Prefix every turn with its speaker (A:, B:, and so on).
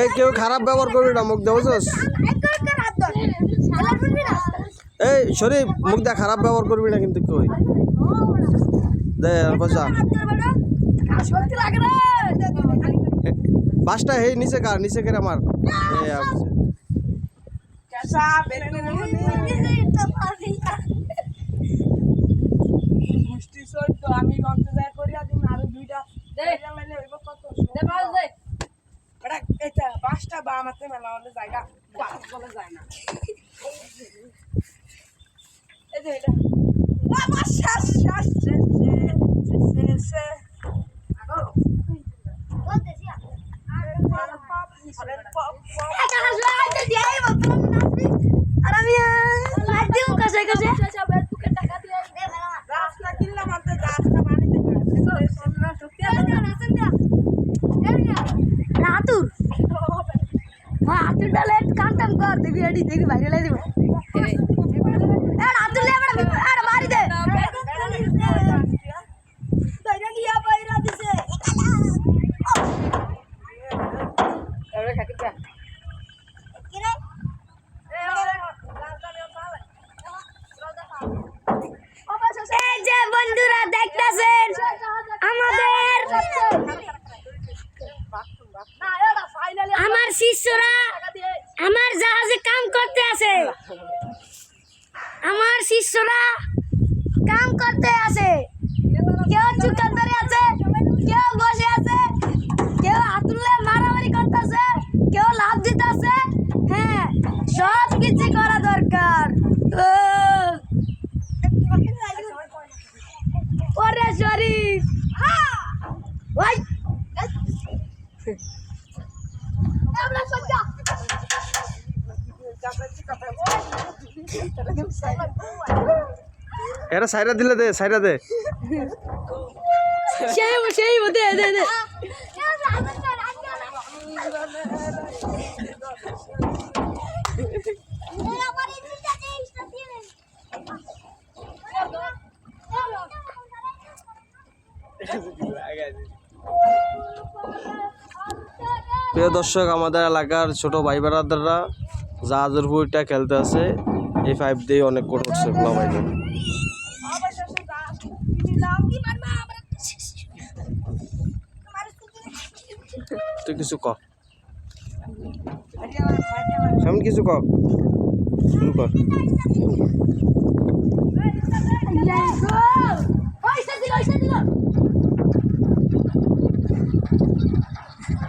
A: এই কেউ খারাপ ব্যবহার করবি না মুখ দেওয়া এই শরীফ মুখ দিয়ে খারাপ ব্যবহার করবি না কিন্তু কই। দে পাঁচটা হেই নিচে কার নিচে কেন আমার
B: আমি অন্তর্জায় করিয়া দিন আরও দুইটা পাঁচটা বা মেলা হলে জায়গা বাস বলে যায় না। এই যে এটা। বাবা শ্বাস শ্বাস শেষ
C: হাতুর ডালে কাম টাম কর দেখবি এডি দেখবি বাইরে লাই দিব। এ হাতুর লে বড় আরে মারি দে। বাইরে নিয়া বাইরে দিছে। এই যে বন্ধুরা দেখতেছেন আমাদের আমার শিষ্যরা আমার জাহাজে কাম করতে আছে। আমার শিষ্যরা কাম করতে আছে। কেউ চুকান ধরে আছে, কেউ বসে আছে, কেউ হাতুলে মারামারি করতেছে, কেউ লাভ দিতেছে। হ্যাঁ সব কিছু করা দরকার। ওরে শরীফ। ওই।
A: এটা সাইরা দিলে দে সাইরা দে।
C: সেই সেই দে দে দে।
A: প্রিয় দর্শক আমাদের এলাকার ছোট ভাই বেড়াদাররা জাহাজের বইটা খেলতে আছে। এই ফাইভ দিয়ে অনেক কোট উঠছে পোলা তুই কিছু ক। সেমন কিছু ক। কর।